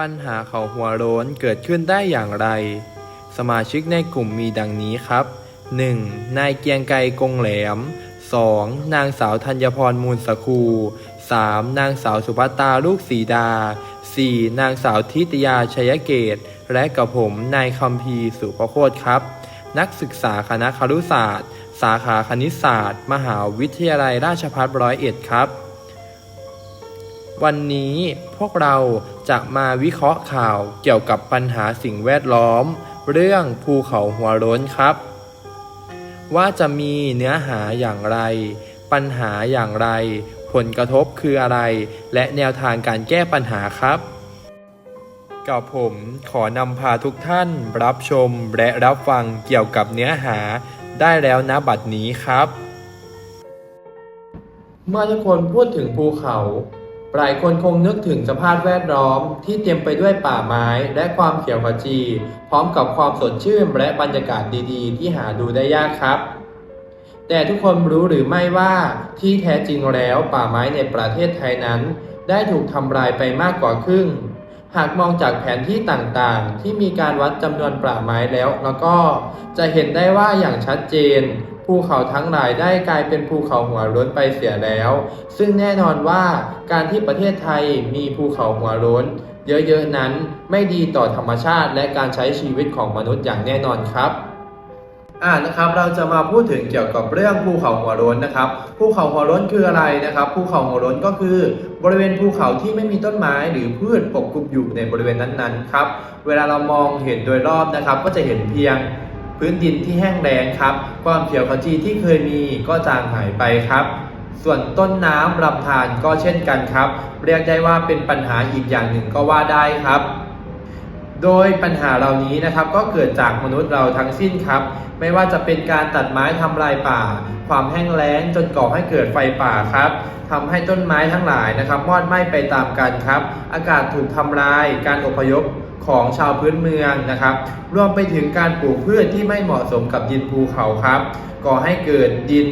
ปัญหาเขาหัวโล้นเกิดขึ้นได้อย่างไร สมาชิกในกลุ่มมีดังนี้ครับ 1. นายเกรียงไกรกงแหลม 2. นางสาวธัญพรมูลสคู 3. นางสาวสุภัตาลูกสีดา 4. นางสาวทิตยาชัยเกต และกับผมนายคำพีสุประโคตครับ นักศึกษาคณะครุศาสตร์ สาขาคณิตศาสตร์ มหาวิทยาลัยราชภัฏร้อยเอ็ดครับ วันนี้พวกเราจะมาวิเคราะห์ข่าวเกี่ยวกับปัญหาสิ่งแวดล้อม เรื่องภูเขาหัวโล้นครับ ว่าจะมีเนื้อหาอย่างไร ปัญหาอย่างไร ผลกระทบคืออะไร และแนวทางการแก้ปัญหาครับ กับผมขอนำพาทุกท่านรับชมและรับฟังเกี่ยวกับเนื้อหาได้แล้วนะบัดนี้ครับ เมื่อทุกคนพูดถึงภูเขา หลายคนคงนึกถึงสภาพแวดล้อมที่เต็มไปด้วยป่าไม้และความเขียวขจี พร้อมกับความสดชื่นและบรรยากาศดีๆ ที่หาดูได้ยากครับ แต่ทุกคนรู้หรือไม่ว่าที่แท้จริงแล้วป่าไม้ในประเทศไทยนั้น ได้ถูกทำลายไปมากกว่าครึ่ง หากมองจากแผนที่ต่างๆ ที่มีการวัดจำนวนป่าไม้แล้ว แล้วก็จะเห็นได้ว่าอย่างชัดเจน ภูเขาทั้งหลายได้กลายเป็นภูเขาหัวล้นไปเสียแล้ว ซึ่งแน่นอนว่าการที่ประเทศไทยมีภูเขาหัวล้น เยอะๆนั้นไม่ดีต่อธรรมชาติและการใช้ชีวิตของมนุษย์อย่างแน่นอนครับอ่านะครับเราจะมาพูดถึงเกี่ยวกับเรื่องภูเขาหัวล้นนะครับภูเขาหัวล้นคืออะไรนะครับภูเขาหัวล้นก็คือบริเวณภูเขาที่ไม่มีต้นไม้หรือพืชปกคลุมอยู่ในบริเวณนั้นๆครับเวลาเรามองเห็นโดยรอบนะครับ ก็จะเห็นเพียง พื้นดินที่แห้งแล้งครับ ความเขียวขจีที่เคยมีก็จางหายไปครับ ส่วนต้นน้ำลำธารก็เช่นกันครับ เรียกได้ว่าเป็นปัญหาอีกอย่างหนึ่งก็ว่าได้ครับ โดยปัญหาเหล่านี้นะครับก็เกิดจากมนุษย์เราทั้งสิ้นครับ ไม่ว่าจะเป็นการตัดไม้ทำลายป่า ความแห้งแล้งจนก่อให้เกิดไฟป่าครับทำให้ต้นไม้ทั้งหลายนะครับมอดไหม้ไปตามกันครับ อากาศถูกทำลาย การอพยพของชาวพื้นเมืองนะครับ รวมไปถึงการปลูกพืชที่ไม่เหมาะสมกับดินภูเขาครับ ก่อให้เกิดดิน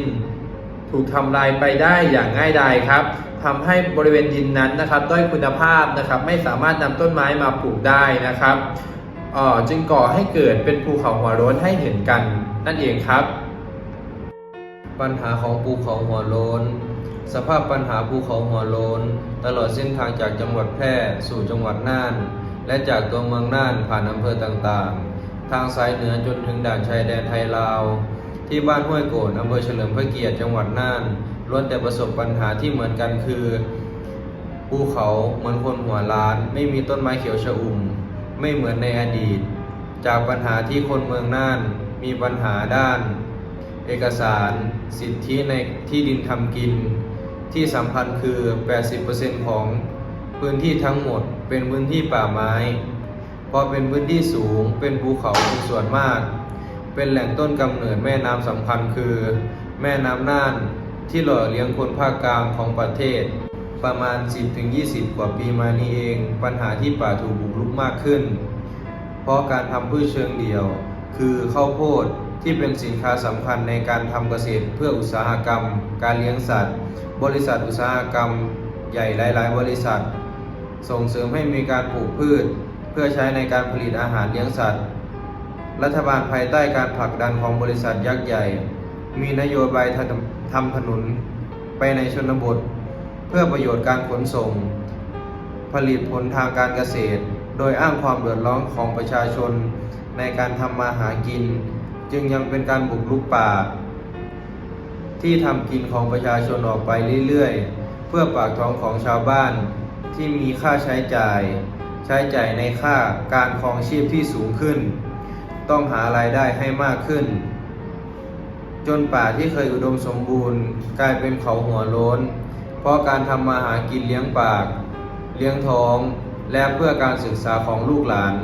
ถูกทำลายไปได้อย่างง่ายดายครับ ทำให้บริเวณดินนั้นนะครับ ด้อยคุณภาพนะครับไม่สามารถนำต้นไม้มาปลูกได้นะครับออจึงก่อให้เกิดเป็นภูเขาหัวโล้นให้เห็นกันนั่นเองครับ ปัญหาของภูเขาหัวโล้นสภาพปัญหาภูเขาหัวโล้นตลอดเส้นทางจากจังหวัดแพร่สู่จังหวัดน่าน และจากตัวเมืองน่านผ่านอำเภอต่างๆ ทางสายเหนือจนถึงด่านชายแดนไทยลาว ที่บ้านห้วยโกนอำเภอเฉลิมพระเกียรติจังหวัดน่าน ล้วนแต่ประสบปัญหาที่เหมือนกันคือภูเขาเหมือนคนหัวล้าน ไม่มีต้นไม้เขียวชอุ่ม ไม่เหมือนในอดีต จากปัญหาที่คนเมืองน่าน มีปัญหาด้าน เอกสาร สิทธิในที่ดินทำกิน ที่สำคัญคือ 80%ของพื้นที่ทั้งหมดเป็นพื้นที่ป่าไม้เพราะเป็นพื้นที่สูงเป็นภูเขาเป็นส่วนมาก เป็นแหล่งต้นกำเนิดแม่น้ำสำคัญคือ แม่น้ำน่าน ที่หล่อเลี้ยงคนภาคกลางของประเทศ ประมาณ 10-20 กว่าปีมานี้เอง ปัญหาที่ป่าถูกบุกรุกมากขึ้น เพราะการทำพืชเชิงเดี่ยว คือข้าวโพดที่เป็นสินค้าสำคัญในการทำเกษตรเพื่ออุตสาหกรรม การเลี้ยงสัตว์ บริษัทอุตสาหกรรม ใหญ่หลาย ๆ บริษัท ส่งเสริมให้มีการปลูกพืช เพื่อใช้ในการผลิตอาหารเลี้ยงสัตว์ รัฐบาลภายใต้การผลักดันของบริษัทยักษ์ใหญ่ มีนโยบายทำทำถนนไปในชนบท เพื่อประโยชน์การขนส่ง ผลิตผลทางการเกษตร โดยอ้างความเดือดร้อนของประชาชนในการทำมาหากิน จึงยังเป็นการบุกรุกป่า ที่ทำกินของประชาชนออกไปเรื่อยๆ เพื่อปากท้องของชาวบ้านที่มีค่าใช้จ่าย ใช้จ่ายในค่าการครองชีพที่สูงขึ้น ต้องหารายได้ให้มากขึ้น จนป่าที่เคยอุดมสมบูรณ์ กลายเป็นเขาหัวโล้น เพราะการทำมาหากินเลี้ยงปาก เลี้ยงท้อง และเพื่อการศึกษาของลูกหลาน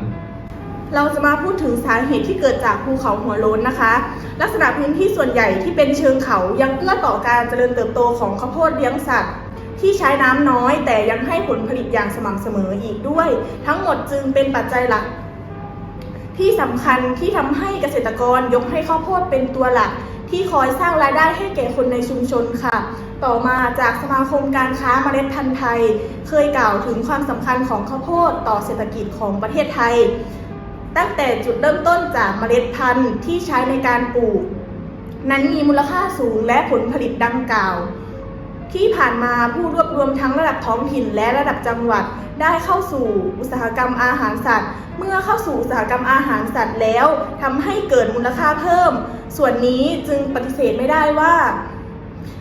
เราจะมาพูดถึงสาเหตุที่เกิดจากภูเขาหัวโล้นนะคะ ลักษณะพื้นที่ส่วนใหญ่ที่เป็นเชิงเขายังเอื้อต่อการเจริญเติบโตของข้าวโพดเลี้ยงสัตว์ที่ใช้น้ำน้อย แต่ยังให้ผลผลิตอย่างสม่ำเสมออีกด้วย ทั้งหมดจึงเป็นปัจจัยหลัก ที่สำคัญที่ทำให้เกษตรกรยกให้ข้าวโพดเป็นตัวหลัก ที่คอยสร้างรายได้ให้แก่คนในชุมชนค่ะ ต่อมาจากสมาคมการค้าเมล็ดพันธุ์ไทย เคยกล่าวถึงความสำคัญของข้าวโพดต่อเศรษฐกิจของประเทศไทย ตั้งแต่จุดเริ่มต้นจากเมล็ดพันธุ์ที่ใช้ในการปลูก นั้นมีมูลค่าสูงและผลผลิตดังกล่าว ที่ผ่านมาผู้รวบรวมทั้งระดับท้องถิ่นและระดับจังหวัดได้เข้าสู่อุตสาหกรรมอาหารสัตว์ เมื่อเข้าสู่อุตสาหกรรมอาหารสัตว์แล้วทำให้เกิดมูลค่าเพิ่ม ส่วนนี้จึงปฏิเสธไม่ได้ว่า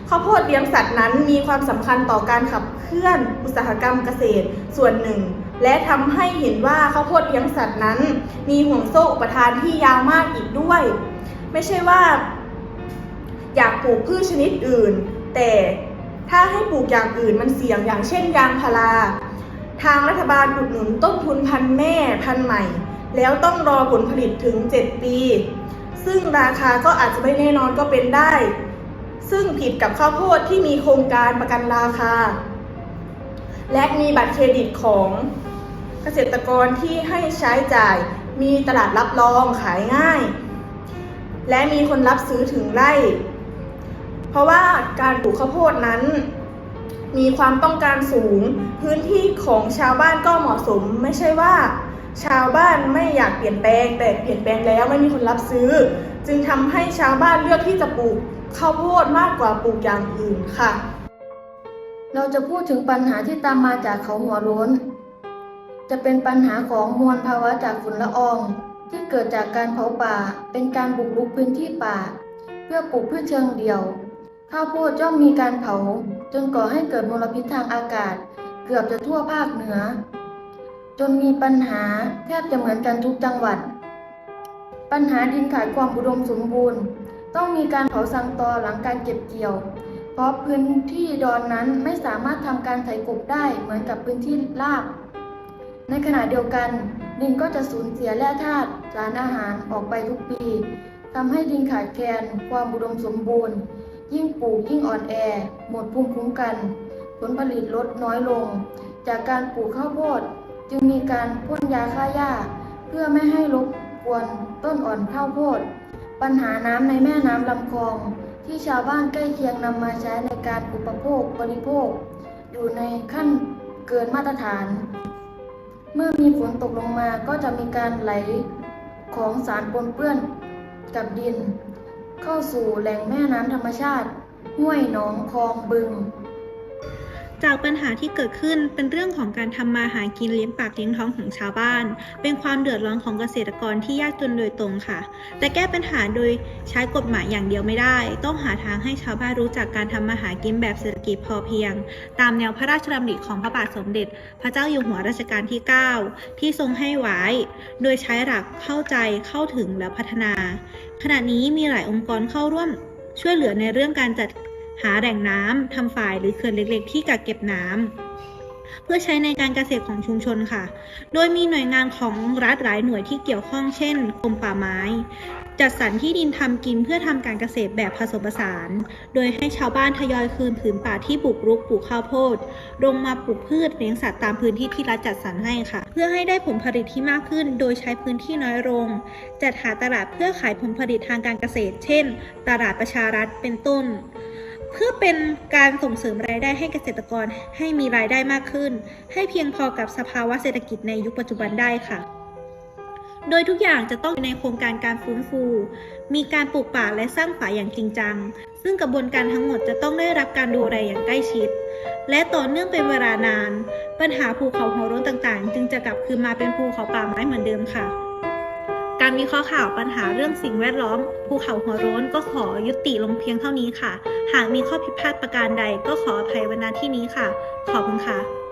ข้าวโพดเลี้ยงสัตว์นั้นมีความสำคัญต่อการขับเคลื่อนอุตสาหกรรมเกษตรส่วนหนึ่ง และทำให้เห็นว่าข้าวโพดเลี้ยงสัตว์นั้น มีห่วงโซ่อุปทานที่ยาวมากอีกด้วย ไม่ใช่ว่า อยากปลูกพืชชนิดอื่น แต่ ถ้าให้ปลูกอย่างอื่นมันเสี่ยงอย่างเช่นยางพารา ทางรัฐบาลอุดหนุนต้นทุนพันธุ์แม่พันธุ์ใหม่ แล้วต้องรอผลผลิตถึง 7 ปี ซึ่งราคาก็อาจจะไม่แน่นอนก็เป็นได้ ซึ่งผิดกับข้าวโพดที่มีโครงการประกันราคา และมีบัตรเครดิตของเกษตรกรที่ให้ใช้จ่ายมีตลาดรับรองขายง่าย และมีคนรับซื้อถึงไร่ เพราะว่าการปลูกข้าวโพดนั้น มีความต้องการสูง พื้นที่ของชาวบ้านก็เหมาะสม ไม่ใช่ว่า ชาวบ้านไม่อยากเปลี่ยนแปลง แต่เปลี่ยนแปลงแล้วไม่มีคนรับซื้อ จึงทำให้ชาวบ้านเลือกที่จะปลูกข้าวโพดมากกว่าปลูกอย่างอื่นค่ะ เราจะพูดถึงปัญหาที่ตามมาจากเขาหัวโล้น จะเป็นปัญหาของมวลภาวะจากฝุ่นละออง ที่เกิดจากการเผาป่า เป็นการบุกรุกพื้นที่ป่า เพื่อปลูกพืชเชิงเดี่ยว ข้าวโพดย่อมมีการเผา จนก่อให้เกิดมลพิษทางอากาศ เกือบจะทั่วภาคเหนือ จนมีปัญหาแทบจะเหมือนกันทุกจังหวัด ปัญหาดินขาดความอุดมสมบูรณ์ ต้องมีการเผาสังตอหลังการเก็บเกี่ยว เพราะพื้นที่ดอนนั้นไม่สามารถทำการไถกบได้เหมือนกับพื้นที่ราบ ในขณะเดียวกัน ดินก็จะสูญเสียแร่ธาตุสารอาหารออกไปทุกปีทำให้ดินขาดแคลนความอุดมสมบูรณ์ ยิ่งปลูกยิ่งอ่อนแอ หมดภูมิคุ้มกัน ผลผลิตลดน้อยลง จากการปลูกข้าวโพดจึงมีการพ่นยาฆ่าหญ้า เพื่อไม่ให้รบกวนต้นอ่อนข้าวโพด ปัญหาน้ำในแม่น้ำลำคลอง ที่ชาวบ้านใกล้เคียงนำมาใช้ในการอุปโภคบริโภค อยู่ในขั้นเกินมาตรฐาน เมื่อมีฝนตกลงมาก็จะมีการไหลของสารปนเปื้อนกับดิน เข้าสู่แหล่งแม่น้ำธรรมชาติ ห้วยหนองคลองบึง จากปัญหาที่เกิดขึ้นเป็นเรื่องของการทำมาหากินเลี้ยงปากเลี้ยงท้องของชาวบ้าน เป็นความเดือดร้อนของเกษตรกรที่ยากจนโดยตรงค่ะ แต่แก้ปัญหาโดยใช้กฎหมายอย่างเดียวไม่ได้ ต้องหาทางให้ชาวบ้านรู้จักการทำมาหากินแบบเศรษฐกิจพอเพียง ตามแนวพระราชดำริของพระบาทสมเด็จ พระเจ้าอยู่หัวรัชกาลที่ 9 ที่ทรงให้ไว้ โดยใช้หลักเข้าใจเข้าถึงและพัฒนา ขณะนี้มีหลายองค์กรเข้าร่วมช่วยเหลือในเรื่องการจัด หาแหล่งน้ำทำฝ่ายหรือเขื่อนเล็กๆ ที่กักเก็บน้ำเพื่อใช้ในการเกษตรของชุมชนค่ะ โดยมีหน่วยงานของรัฐหลายหน่วยที่เกี่ยวข้องเช่นกรมป่าไม้ จัดสรรที่ดินทำกินเพื่อทำการเกษตรแบบผสมผสาน โดยให้ชาวบ้านทยอยคืนผืนป่าที่บุกรุกปลูกข้าวโพดลงมาปลูกพืชเลี้ยงสัตว์ตามพื้นที่ที่รัฐจัดสรรให้ค่ะ เพื่อให้ได้ผลผลิตที่มากขึ้น โดยใช้พื้นที่น้อยลง จัดหาตลาดเพื่อขายผลผลิตทางการเกษตร เช่น ตลาดประชารัฐเป็นต้น เพื่อเป็นการส่งเสริมรายได้ให้เกษตรกรให้มีรายได้มากขึ้น ให้เพียงพอกับสภาวะเศรษฐกิจในยุคปัจจุบันได้ค่ะ โดยทุกอย่างจะต้องอยู่ในโครงการการฟื้นฟู มีการปลูกป่าและสร้างป่าอย่างจริงจัง ซึ่งกระบวนการทั้งหมดจะต้องได้รับการดูแลอย่างใกล้ชิด และต่อเนื่องเป็นเวลานาน ปัญหาภูเขาหัวร้นต่างๆ จึงจะกลับคืนมาเป็นภูเขาป่าไม้เหมือนเดิมค่ะ การวิเคราะห์ข่าวปัญหาเรื่องสิ่งแวดล้อม ภูเขาหัวร้อนก็ขอยุติลงเพียงเท่านี้ค่ะ หากมีข้อผิดพลาดประการใดก็ขออภัยวันนาที่นี้ค่ะ ขอบคุณค่ะ